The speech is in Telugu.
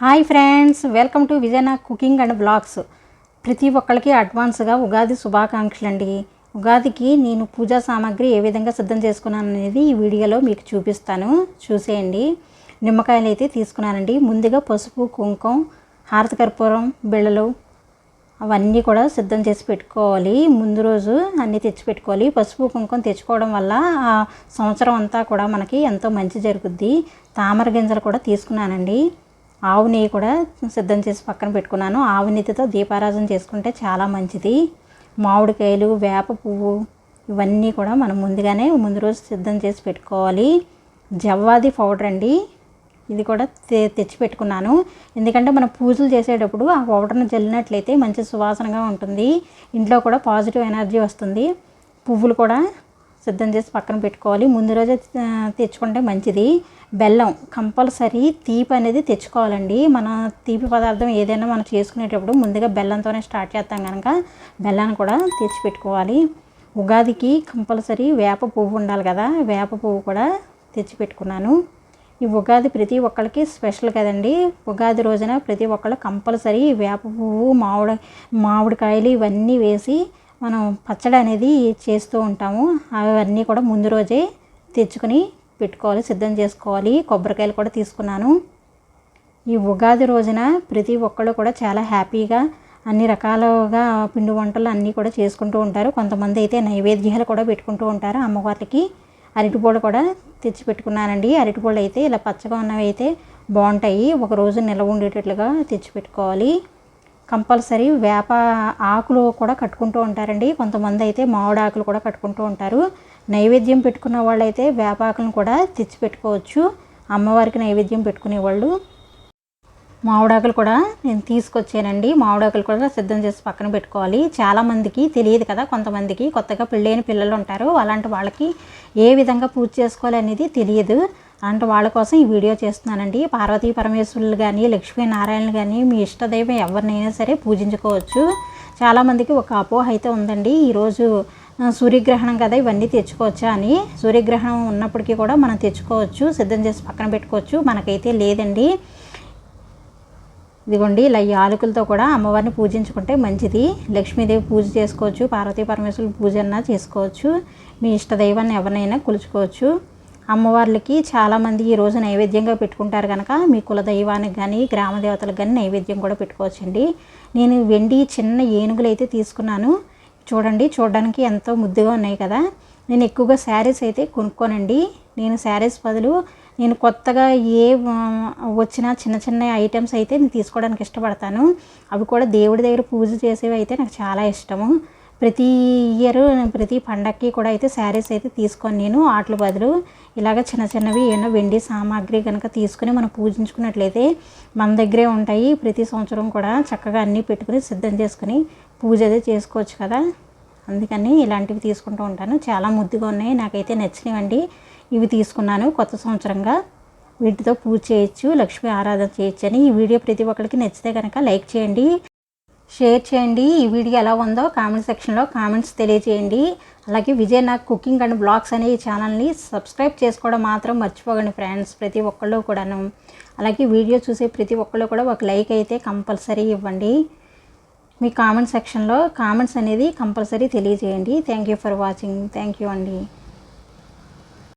Hi friends welcome to Vijayana cooking and blogs. ప్రతి ఒక్కరికి అడ్వాన్స్గా ఉగాది శుభాకాంక్షలు అండి ఉగాదికి నేను పూజా సామాగ్రి ఏ విధంగా సిద్ధం చేసుకున్నాను అనేది ఈ వీడియోలో మీకు చూపిస్తాను. చూసేయండి. నిమ్మకాయలు అయితే తీసుకున్నానండి. ముందుగా పసుపు కుంకుమ హారతి కర్పూరం బిళ్ళలు అవన్నీ కూడా సిద్ధం చేసి పెట్టుకోవాలి. ముందు రోజు అన్నీ తెచ్చి పెట్టుకోవాలి. పసుపు కుంకుమ తెచ్చుకోవడం వల్ల ఆ సంవత్సరం అంతా కూడా మనకి ఎంతో మంచి జరుగుద్ది. తామర గింజలు కూడా తీసుకున్నానండి. ఆవు నెయ్యి కూడా సిద్ధం చేసి పక్కన పెట్టుకున్నాను. ఆవు నెయ్యితో దీపారాధన చేసుకుంటే చాలా మంచిది. మామిడికాయలు వేప పువ్వు ఇవన్నీ కూడా మనం ముందుగానే ముందు రోజు సిద్ధం చేసి పెట్టుకోవాలి. జవ్వాది పౌడర్ అండి. ఇది కూడా తె తెచ్చి పెట్టుకున్నాను. ఎందుకంటే మనం పూజలు చేసేటప్పుడు ఆ పౌడర్ని జల్లినట్లయితే మంచి సువాసనగా ఉంటుంది. ఇంట్లో కూడా పాజిటివ్ ఎనర్జీ వస్తుంది. పువ్వులు కూడా సిద్ధం చేసి పక్కన పెట్టుకోవాలి. ముందు రోజే తెచ్చుకుంటే మంచిది. బెల్లం కంపల్సరీ తీపి అనేది తెచ్చుకోవాలండి. మన తీపి పదార్థం ఏదైనా మనం చేసుకునేటప్పుడు ముందుగా బెల్లంతోనే స్టార్ట్ చేస్తాం కనుక బెల్లాన్ని కూడా తెచ్చి పెట్టుకోవాలి. ఉగాదికి కంపల్సరీ వేప పువ్వు ఉండాలి కదా వేప పువ్వు కూడా తెచ్చి పెట్టుకున్నాను. ఈ ఉగాది ప్రతి ఒక్కరికి స్పెషల్ కదండి. ఉగాది రోజున ప్రతి ఒక్కళ్ళు కంపల్సరీ వేప పువ్వు మామిడి మామిడికాయలు ఇవన్నీ వేసి మనం పచ్చడి అనేది చేస్తూ ఉంటాము. అవన్నీ కూడా ముందు రోజే తెచ్చుకొని పెట్టుకోవాలి సిద్ధం చేసుకోవాలి. కొబ్బరికాయలు కూడా తీసుకున్నాను. ఈ ఉగాది రోజున ప్రతి ఒక్కళ్ళు కూడా చాలా హ్యాపీగా అన్ని రకాలుగా పిండి వంటలు అన్నీ కూడా చేసుకుంటూ ఉంటారు. కొంతమంది అయితే నైవేద్యాలు కూడా పెట్టుకుంటూ ఉంటారు అమ్మవారికి అరటిపూలు కూడా తెచ్చి పెట్టుకున్నానండి. అరటిపూలు అయితే ఇలా పచ్చగా ఉన్నవి అయితే బాగుంటాయి. ఒక రోజు నిల్వ ఉండేటట్లుగా తెచ్చి పెట్టుకోవాలి. కంపల్సరీ వేప ఆకులు కూడా కట్టుకుంటూ ఉంటారండి. కొంతమంది అయితే మామిడి ఆకులు కూడా కట్టుకుంటూ ఉంటారు. నైవేద్యం పెట్టుకున్న వాళ్ళైతే వేపాకులను వేప ఆకులను కూడా తెచ్చి పెట్టుకోవచ్చు. అమ్మవారికి నైవేద్యం పెట్టుకునే వాళ్ళు. మామిడాకులు కూడా నేను తీసుకొచ్చానండి. మామిడాకులు కూడా సిద్ధం చేసి పక్కన పెట్టుకోవాలి. చాలామందికి తెలియదు కదా కొంతమందికి కొత్తగా పెళ్ళైన పిల్లలు ఉంటారు. అలాంటి వాళ్ళకి ఏ విధంగా పూజ చేసుకోవాలి అనేది తెలియదు. అలాంటి వాళ్ళ కోసం ఈ వీడియో చేస్తున్నానండి. పార్వతీ పరమేశ్వరులు కానీ లక్ష్మీనారాయణలు కానీ మీ ఇష్టదైవం ఎవరినైనా సరే పూజించుకోవచ్చు. చాలామందికి ఒక అపోహ అయితే ఉందండి. ఈరోజు సూర్యగ్రహణం కదా ఇవన్నీ తెచ్చుకోవచ్చా అని. సూర్యగ్రహణం ఉన్నప్పటికీ కూడా మనం తెచ్చుకోవచ్చు సిద్ధం చేసి పక్కన పెట్టుకోవచ్చు. మనకైతే లేదండి. ఇదిగోండి ఇలా ఆలుకలతో కూడా అమ్మవారిని పూజించుకుంటే మంచిది. లక్ష్మీదేవి పూజ చేసుకోవచ్చు పార్వతీ పరమేశ్వరులు పూజ అన్నా చేసుకోవచ్చు. మీ ఇష్ట దైవాన్ని ఎవరినైనా కొలుచుకోవచ్చు. అమ్మవార్లకి చాలామంది ఈ రోజు నైవేద్యంగా పెట్టుకుంటారు కనుక మీ కుల దైవానికి కానీ గ్రామ దేవతలకు కానీ నైవేద్యం కూడా పెట్టుకోవచ్చండి. నేను వెండి చిన్న ఏనుగులు అయితే తీసుకున్నాను. చూడండి చూడడానికి ఎంతో ముద్దుగా ఉన్నాయి కదా. నేను ఎక్కువగా శారీస్ అయితే కొనుక్కోనండి. నేను శారీస్ బదులు నేను కొత్తగా ఏ వచ్చిన చిన్న చిన్న ఐటమ్స్ అయితే నేను తీసుకోవడానికి ఇష్టపడతాను. అవి కూడా దేవుడి దగ్గర పూజ చేసేవి అయితే నాకు చాలా ఇష్టము. ప్రతి ఇయర్ ప్రతి పండక్కి కూడా అయితే శారీస్ అయితే తీసుకొని నేను వాటి బదులు ఇలాగ చిన్న చిన్నవి ఏమైనా వెండి సామాగ్రి కనుక తీసుకుని మనం పూజించుకున్నట్లయితే మన దగ్గరే ఉంటాయి. ప్రతి సంవత్సరం కూడా చక్కగా అన్నీ పెట్టుకుని సిద్ధం చేసుకుని పూజ అదే చేసుకోవచ్చు కదా. అందుకని ఇలాంటివి తీసుకుంటూ ఉంటాను. చాలా ముద్దుగా ఉన్నాయి. నాకైతే నచ్చినవండి. ఇవి తీసుకున్నాను. కొత్త సంవత్సరంగా వీటితో పూజ చేయొచ్చు లక్ష్మీ ఆరాధన చేయొచ్చు అని ఈ వీడియో ప్రతి ఒక్కరికి నచ్చితే కనుక లైక్ చేయండి. షేర్ చేయండి. ఈ వీడియో ఎలా ఉందో కామెంట్ సెక్షన్లో కామెంట్స్ తెలియజేయండి. అలాగే విజయ్ నాకు కుకింగ్ అండ్ బ్లాగ్స్ అనే ఈ ఛానల్ని సబ్స్క్రైబ్ చేసుకోవడం మాత్రం మర్చిపోకండి ఫ్రెండ్స్ ప్రతి ఒక్కళ్ళు కూడాను. అలాగే వీడియో చూసే ప్రతి ఒక్కళ్ళు కూడా ఒక లైక్ అయితే కంపల్సరీ ఇవ్వండి. మీ కామెంట్ సెక్షన్లో కామెంట్స్ అనేది కంపల్సరీ తెలియజేయండి. Thank you for watching. Thank you అండి.